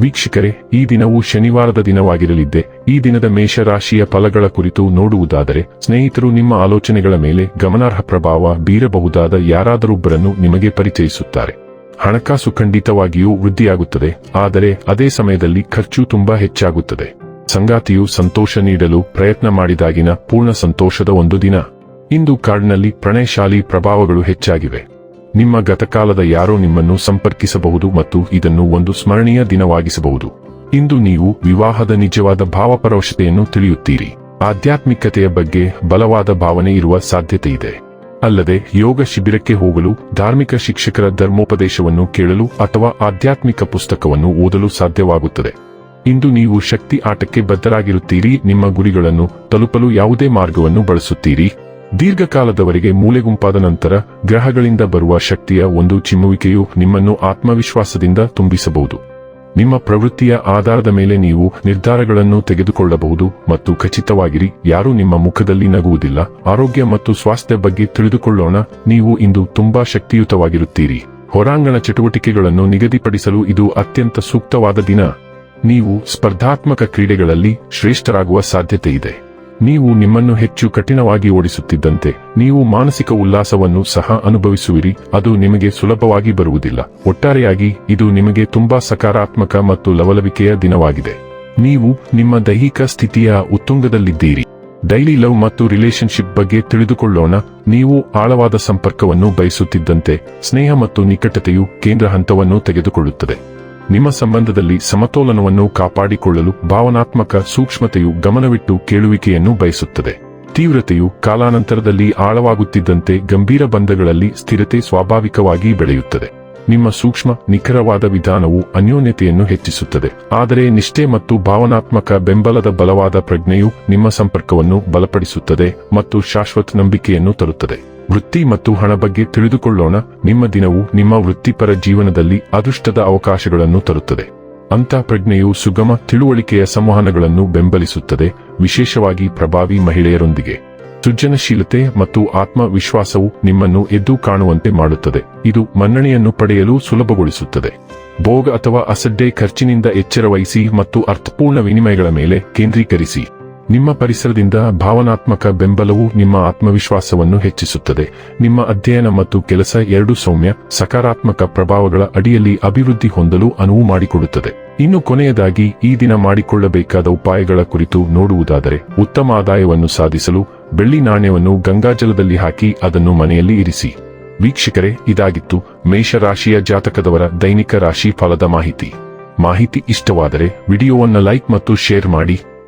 ವೀಕ್ಷಕರೇ, ಈ ದಿನವು ಶನಿವಾರದ ದಿನವಾಗಿರಲಿದ್ದೆ. ಈ ದಿನದ ಮೇಷರಾಶಿಯ ಫಲಗಳ ಕುರಿತು ನೋಡುವುದಾದರೆ, ಸ್ನೇಹಿತರು ನಿಮ್ಮ ಆಲೋಚನೆಗಳ ಮೇಲೆ ಗಮನಾರ್ಹ ಪ್ರಭಾವ ಬೀರಬಹುದಾದ ಯಾರಾದರೊಬ್ಬರನ್ನು ನಿಮಗೆ ಪರಿಚಯಿಸುತ್ತಾರೆ. ಹಣಕಾಸು ಖಂಡಿತವಾಗಿಯೂ ವೃದ್ಧಿಯಾಗುತ್ತದೆ, ಆದರೆ ಅದೇ ಸಮಯದಲ್ಲಿ ಖರ್ಚು ತುಂಬಾ ಹೆಚ್ಚಾಗುತ್ತದೆ. ಸಂಗಾತಿಯು ಸಂತೋಷ ನೀಡಲು ಪ್ರಯತ್ನ ಮಾಡಿದಾಗಿನ ಪೂರ್ಣ ಸಂತೋಷದ ಒಂದು ದಿನ. ಇಂದು ಕಾರ್ಡ್ನಲ್ಲಿ ಪ್ರಣಯಶಾಲಿ ಪ್ರಭಾವಗಳು ಹೆಚ್ಚಾಗಿವೆ. ನಿಮ್ಮ ಗತಕಾಲದ ಯಾರೋ ನಿಮ್ಮನ್ನು ಸಂಪರ್ಕಿಸಬಹುದು ಮತ್ತು ಇದನ್ನು ಒಂದು ಸ್ಮರಣೀಯ ದಿನವಾಗಿಸಬಹುದು. ಇಂದು ನೀವು ವಿವಾಹದ ನಿಜವಾದ ಭಾವಪರವಶತೆಯನ್ನು ತಿಳಿಯುತ್ತೀರಿ. ಆಧ್ಯಾತ್ಮಿಕತೆಯ ಬಗ್ಗೆ ಬಲವಾದ ಭಾವನೆ ಇರುವ ಸಾಧ್ಯತೆ ಇದೆ. ಅಲ್ಲದೆ ಯೋಗ ಶಿಬಿರಕ್ಕೆ ಹೋಗಲು, ಧಾರ್ಮಿಕ ಶಿಕ್ಷಕರ ಧರ್ಮೋಪದೇಶವನ್ನು ಕೇಳಲು ಅಥವಾ ಆಧ್ಯಾತ್ಮಿಕ ಪುಸ್ತಕವನ್ನು ಓದಲು ಸಾಧ್ಯವಾಗುತ್ತದೆ. ಇಂದು ನೀವು ಶಕ್ತಿ ಆಟಕ್ಕೆ ಬದ್ಧರಾಗಿರುತ್ತೀರಿ, ನಿಮ್ಮ ಗುರಿಗಳನ್ನು ತಲುಪಲು ಯಾವುದೇ ಮಾರ್ಗವನ್ನು ಬಳಸುತ್ತೀರಿ. ದೀರ್ಘಕಾಲದವರೆಗೆ ಮೂಲೆಗುಂಪಾದ ನಂತರ ಗ್ರಹಗಳಿಂದ ಬರುವ ಶಕ್ತಿಯ ಒಂದು ಚಿಮ್ಮುವಿಕೆಯು ನಿಮ್ಮನ್ನು ಆತ್ಮವಿಶ್ವಾಸದಿಂದ ತುಂಬಿಸಬಹುದು. ನಿಮ್ಮ ಪ್ರವೃತ್ತಿಯ ಆಧಾರದ ಮೇಲೆ ನೀವು ನಿರ್ಧಾರಗಳನ್ನು ತೆಗೆದುಕೊಳ್ಳಬಹುದು ಮತ್ತು ಖಚಿತವಾಗಿರಿ, ಯಾರೂ ನಿಮ್ಮ ಮುಖದಲ್ಲಿ ನಗುವುದಿಲ್ಲ, ಆರೋಗ್ಯ ಮತ್ತು ಸ್ವಾಸ್ಥ್ಯ ಬಗ್ಗೆ ತಿಳಿದುಕೊಳ್ಳೋಣ, ನೀವು ಇಂದು ತುಂಬಾ ಶಕ್ತಿಯುತವಾಗಿರುತ್ತೀರಿ. ಹೊರಾಂಗಣ ಚಟುವಟಿಕೆಗಳನ್ನು ನಿಗದಿಪಡಿಸಲು ಇದು ಅತ್ಯಂತ ಸೂಕ್ತವಾದ ದಿನ. ನೀವು ಸ್ಪರ್ಧಾತ್ಮಕ ಕ್ರೀಡೆಗಳಲ್ಲಿ ಶ್ರೇಷ್ಠರಾಗುವ ಸಾಧ್ಯತೆ ಇದೆ ನೀವು ನಿಮ್ಮನ್ನು ಹೆಚ್ಚು ಕಠಿಣವಾಗಿ ಓಡಿಸುತ್ತಿದ್ದಂತೆ, ನೀವು ಮಾನಸಿಕ ಉಲ್ಲಾಸವನ್ನು ಸಹ ಅನುಭವಿಸುವಿರಿ, ಅದು ನಿಮಗೆ ಸುಲಭವಾಗಿ ಬರುವುದಿಲ್ಲ. ಒಟ್ಟಾರೆಯಾಗಿ, ಇದು ನಿಮಗೆ ತುಂಬಾ ಸಕಾರಾತ್ಮಕ ಮತ್ತು ಲವಲವಿಕೆಯ ದಿನವಾಗಿದೆ. ನೀವು ನಿಮ್ಮ ದೈಹಿಕ ಸ್ಥಿತಿಯ ಉತ್ತುಂಗದಲ್ಲಿದ್ದೀರಿ. ಡೈಲಿ ಲವ್ ಮತ್ತು ರಿಲೇಶನ್ಶಿಪ್ ಬಗ್ಗೆ ತಿಳಿದುಕೊಳ್ಳೋಣ. ನೀವು ಆಳವಾದ ಸಂಪರ್ಕವನ್ನು ಬಯಸುತ್ತಿದ್ದಂತೆ, ಸ್ನೇಹ ಮತ್ತು ನಿಕಟತೆಯು ಕೇಂದ್ರ ಹಂತವನ್ನು ತೆಗೆದುಕೊಳ್ಳುತ್ತದೆ. ನಿಮ್ಮ ಸಂಬಂಧದಲ್ಲಿ ಸಮತೋಲನವನ್ನು ಕಾಪಾಡಿಕೊಳ್ಳಲು ಭಾವನಾತ್ಮಕ ಸೂಕ್ಷ್ಮತೆಯು ಗಮನವಿಟ್ಟು ಕೇಳುವಿಕೆಯನ್ನು ಬಯಸುತ್ತದೆ. ತೀವ್ರತೆಯು ಕಾಲಾನಂತರದಲ್ಲಿ ಆಳವಾಗುತ್ತಿದ್ದಂತೆ ಗಂಭೀರ ಬಂಧಗಳಲ್ಲಿ ಸ್ಥಿರತೆ ಸ್ವಾಭಾವಿಕವಾಗಿ ಬೆಳೆಯುತ್ತದೆ. ನಿಮ್ಮ ಸೂಕ್ಷ್ಮ, ನಿಖರವಾದ ವಿಧಾನವು ಅನ್ಯೋನ್ಯತೆಯನ್ನು ಹೆಚ್ಚಿಸುತ್ತದೆ. ಆದರೆ ನಿಷ್ಠೆ ಮತ್ತು ಭಾವನಾತ್ಮಕ ಬೆಂಬಲದ ಬಲವಾದ ಪ್ರಜ್ಞೆಯು ನಿಮ್ಮ ಸಂಪರ್ಕವನ್ನು ಬಲಪಡಿಸುತ್ತದೆ ಮತ್ತು ಶಾಶ್ವತ ನಂಬಿಕೆಯನ್ನು ತರುತ್ತದೆ. ವೃತ್ತಿ ಮತ್ತು ಹಣ ಬಗ್ಗೆ ತಿಳಿದುಕೊಳ್ಳೋಣ. ನಿಮ್ಮ ದಿನವು ನಿಮ್ಮ ವೃತ್ತಿಪರ ಜೀವನದಲ್ಲಿ ಅದೃಷ್ಟದ ಅವಕಾಶಗಳನ್ನು ತರುತ್ತದೆ. ಅಂತ ಪ್ರಜ್ಞೆಯು ಸುಗಮ ತಿಳುವಳಿಕೆಯ ಸಂವಹನಗಳನ್ನು ಬೆಂಬಲಿಸುತ್ತದೆ, ವಿಶೇಷವಾಗಿ ಪ್ರಭಾವಿ ಮಹಿಳೆಯರೊಂದಿಗೆ. ಸೃಜನಶೀಲತೆ ಮತ್ತು ಆತ್ಮವಿಶ್ವಾಸವು ನಿಮ್ಮನ್ನು ಎದ್ದು ಕಾಣುವಂತೆ ಮಾಡುತ್ತದೆ. ಇದು ಮನ್ನಣೆಯನ್ನು ಪಡೆಯಲು ಸುಲಭಗೊಳಿಸುತ್ತದೆ. ಭೋಗ ಅಥವಾ ಅಸಡ್ಡೆ ಖರ್ಚಿನಿಂದ ಎಚ್ಚರವಹಿಸಿ ಮತ್ತು ಅರ್ಥಪೂರ್ಣ ವಿನಿಮಯಗಳ ಮೇಲೆ ಕೇಂದ್ರೀಕರಿಸಿ. ನಿಮ್ಮ ಪರಿಸರದಿಂದ ಭಾವನಾತ್ಮಕ ಬೆಂಬಲವು ನಿಮ್ಮ ಆತ್ಮವಿಶ್ವಾಸವನ್ನು ಹೆಚ್ಚಿಸುತ್ತದೆ. ನಿಮ್ಮ ಅಧ್ಯಯನ ಮತ್ತು ಕೆಲಸ ಎರಡು ಸೌಮ್ಯ, ಸಕಾರಾತ್ಮಕ ಪ್ರಭಾವಗಳ ಅಡಿಯಲ್ಲಿ ಅಭಿವೃದ್ಧಿ ಹೊಂದಲು ಅನುವು ಮಾಡಿಕೊಡುತ್ತದೆ. ಇನ್ನು ಕೊನೆಯದಾಗಿ, ಈ ದಿನ ಮಾಡಿಕೊಳ್ಳಬೇಕಾದ ಉಪಾಯಗಳ ಕುರಿತು ನೋಡುವುದಾದರೆ, ಉತ್ತಮ ಆದಾಯವನ್ನು ಸಾಧಿಸಲು ಬೆಳ್ಳಿ ನಾಣ್ಯವನ್ನು ಗಂಗಾಜಲದಲ್ಲಿ ಹಾಕಿ ಅದನ್ನು ಮನೆಯಲ್ಲಿ ಇರಿಸಿ. ವೀಕ್ಷಕರೇ, ಇದಾಗಿತ್ತು ಮೇಷರಾಶಿಯ ಜಾತಕದವರ ದೈನಿಕ ರಾಶಿ ಫಲದ ಮಾಹಿತಿ. ಮಾಹಿತಿ ಇಷ್ಟವಾದರೆ ವಿಡಿಯೋವನ್ನು ಲೈಕ್ ಮತ್ತು ಶೇರ್ ಮಾಡಿ.